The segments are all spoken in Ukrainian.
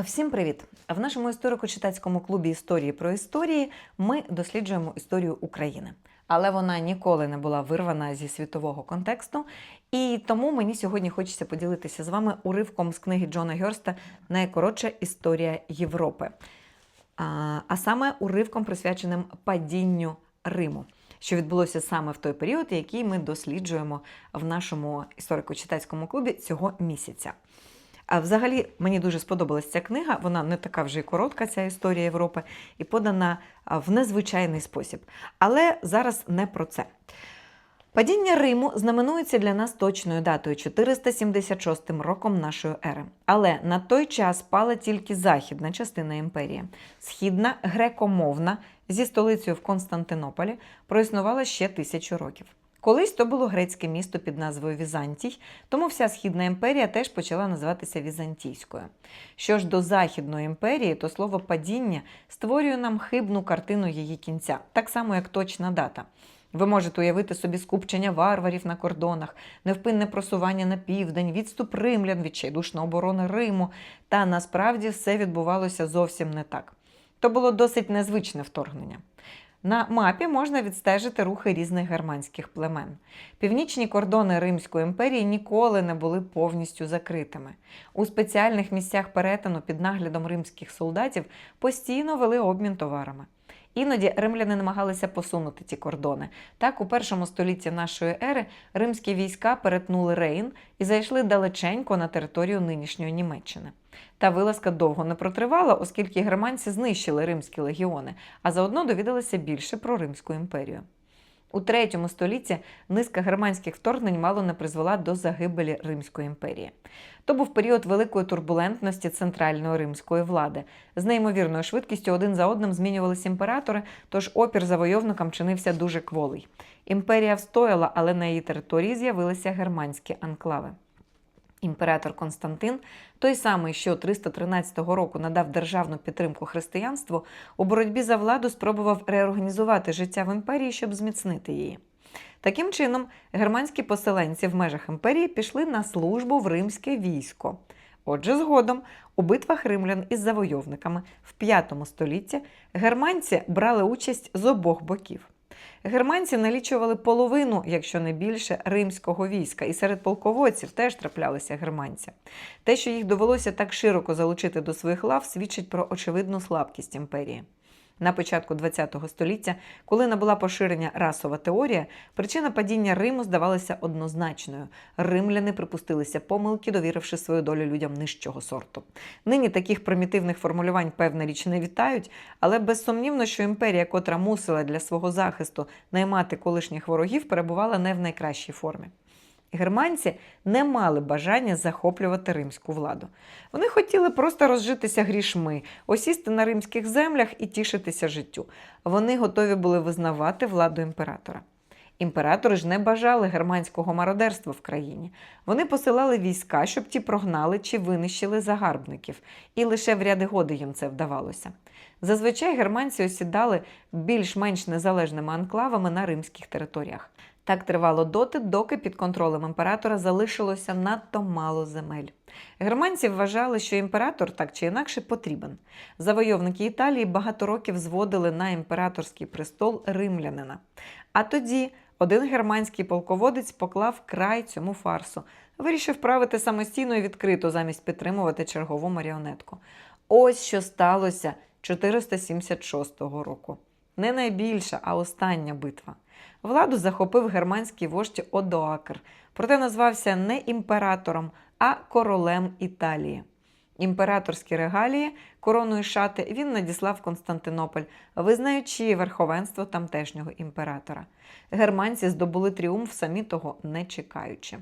Всім привіт! В нашому історико-читацькому клубі історії про історії ми досліджуємо історію України. Але вона ніколи не була вирвана зі світового контексту. І тому мені сьогодні хочеться поділитися з вами уривком з книги Джона Герста Найкоротша історія Європи. А саме уривком, присвяченим падінню Риму, що відбулося саме в той період, який ми досліджуємо в нашому історико-читацькому клубі цього місяця. А взагалі мені дуже сподобалась ця книга. Вона не така вже й коротка, ця історія Європи, і подана в незвичайний спосіб. Але зараз не про це. Падіння Риму знаменується для нас точною датою 476 роком нашої ери. Але на той час пала тільки західна частина імперії. Східна грекомовна зі столицею в Константинополі проіснувала ще тисячу років. Колись то було грецьке місто під назвою Візантій, тому вся східна імперія теж почала називатися Візантійською. Що ж до Західної імперії, то слово падіння створює нам хибну картину її кінця, так само як точна дата. Ви можете уявити собі скупчення варварів на кордонах, невпинне просування на південь, відступ римлян, відчайдушна оборона Риму. Та насправді все відбувалося зовсім не так. То було досить незвичне вторгнення. На мапі можна відстежити рухи різних германських племен. Північні кордони Римської імперії ніколи не були повністю закритими. У спеціальних місцях перетину під наглядом римських солдатів постійно вели обмін товарами. Іноді римляни намагалися посунути ці кордони. Так, у першому столітті нашої ери римські війська перетнули Рейн і зайшли далеченько на територію нинішньої Німеччини. Та вилазка довго не протривала, оскільки германці знищили римські легіони, а заодно довідалися більше про Римську імперію. У третьому столітті низка германських вторгнень мало не призвела до загибелі Римської імперії. То був період великої турбулентності центральної римської влади. З неймовірною швидкістю один за одним змінювалися імператори, тож опір завойовникам чинився дуже кволий. Імперія встояла, але на її території з'явилися германські анклави. Імператор Константин, той самий, що 313 року надав державну підтримку християнству, у боротьбі за владу спробував реорганізувати життя в імперії, щоб зміцнити її. Таким чином, германські поселенці в межах імперії пішли на службу в римське військо. Отже, згодом у битвах римлян із завойовниками в V столітті германці брали участь з обох боків. Германці налічували половину, якщо не більше, римського війська, і серед полководців теж траплялися германці. Те, що їх довелося так широко залучити до своїх лав, свідчить про очевидну слабкість імперії. На початку ХХ століття, коли набула поширення расова теорія, причина падіння Риму здавалася однозначною. Римляни припустилися помилки, довіривши свою долю людям нижчого сорту. Нині таких примітивних формулювань певна річ не вітають, але безсумнівно, що імперія, котра мусила для свого захисту наймати колишніх ворогів, перебувала не в найкращій формі. Германці не мали бажання захоплювати римську владу. Вони хотіли просто розжитися грішми, осісти на римських землях і тішитися життю. Вони готові були визнавати владу імператора. Імператори ж не бажали германського мародерства в країні. Вони посилали війська, щоб ті прогнали чи винищили загарбників, і лише в ряди годи їм це вдавалося. Зазвичай германці осідали більш-менш незалежними анклавами на римських територіях. Так тривало доти, доки під контролем імператора залишилося надто мало земель. Германці вважали, що імператор так чи інакше потрібен. Завойовники Італії багато років зводили на імператорський престол римлянина. А тоді один германський полководець поклав край цьому фарсу, вирішив правити самостійно і відкрито замість підтримувати чергову маріонетку. Ось що сталося 476 року. Не найбільша, а остання битва. Владу захопив германський вождь Одоакр, проте назвався не імператором, а королем Італії. Імператорські регалії, корону і шати він надіслав Константинополь, визнаючи верховенство тамтешнього імператора. Германці здобули тріумф, самі того не чекаючи.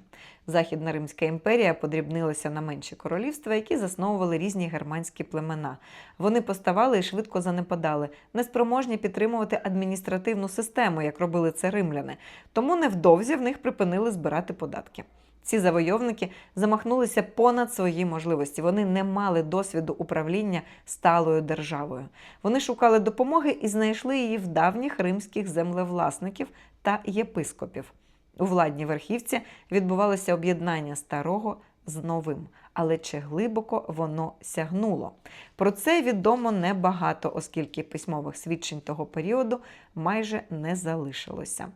Західна Римська імперія подрібнилася на менші королівства, які засновували різні германські племена. Вони поставали і швидко занепадали, неспроможні підтримувати адміністративну систему, як робили це римляни. Тому невдовзі в них припинили збирати податки. Ці завойовники замахнулися понад свої можливості. Вони не мали досвіду управління сталою державою. Вони шукали допомоги і знайшли її в давніх римських землевласників та єпископів. У владній верхівці відбувалося об'єднання старого з новим, але чи глибоко воно сягнуло. Про це відомо небагато, оскільки письмових свідчень того періоду майже не залишилося.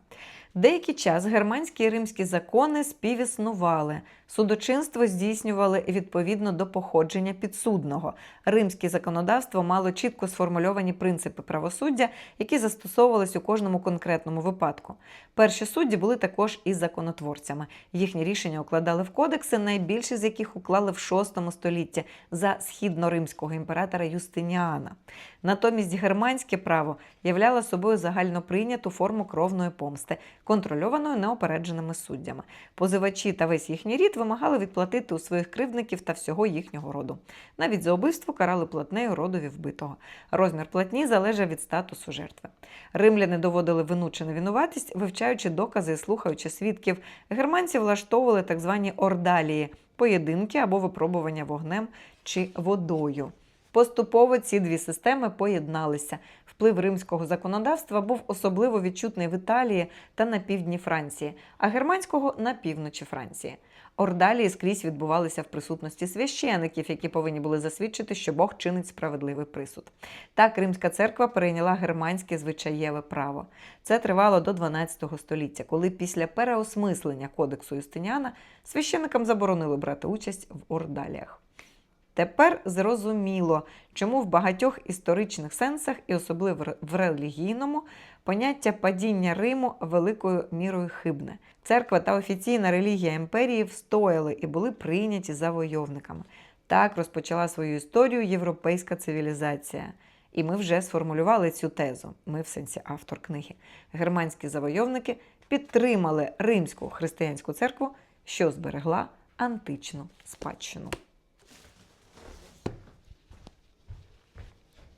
Деякий час германські і римські закони співіснували. Судочинство здійснювали відповідно до походження підсудного. Римське законодавство мало чітко сформульовані принципи правосуддя, які застосовувались у кожному конкретному випадку. Перші судді були також і законотворцями. Їхні рішення укладали в кодекси, найбільше з яких уклали в VI столітті за східноримського імператора Юстиніана. Натомість германське право являло собою загальноприйняту форму кровної помсти, контрольованою неопередженими суддями. Позивачі та весь їхній рід вимагали відплатити у своїх кривдників та всього їхнього роду. Навіть за убивство карали платнею родові вбитого. Розмір платні залежав від статусу жертви. Римляни доводили вину чи невинуватість, вивчаючи докази і слухаючи свідків. Германці влаштовували так звані ордалії поєдинки або випробування вогнем чи водою. Поступово ці дві системи поєдналися. Вплив римського законодавства був особливо відчутний в Італії та на півдні Франції, а германського на півночі Франції. Ордалії скрізь відбувалися в присутності священиків, які повинні були засвідчити, що Бог чинить справедливий присуд. Так Римська церква перейняла германське звичаєве право. Це тривало до 12 століття, коли після переосмислення кодексу Юстиніана священикам заборонили брати участь в ордаліях. Тепер зрозуміло, чому в багатьох історичних сенсах, і особливо в релігійному, поняття падіння Риму великою мірою хибне. Церква та офіційна релігія імперії встояли і були прийняті завойовниками. Так розпочала свою історію європейська цивілізація. І ми вже сформулювали цю тезу. Ми в сенсі автор книги. Германські завойовники підтримали римську християнську церкву, що зберегла античну спадщину.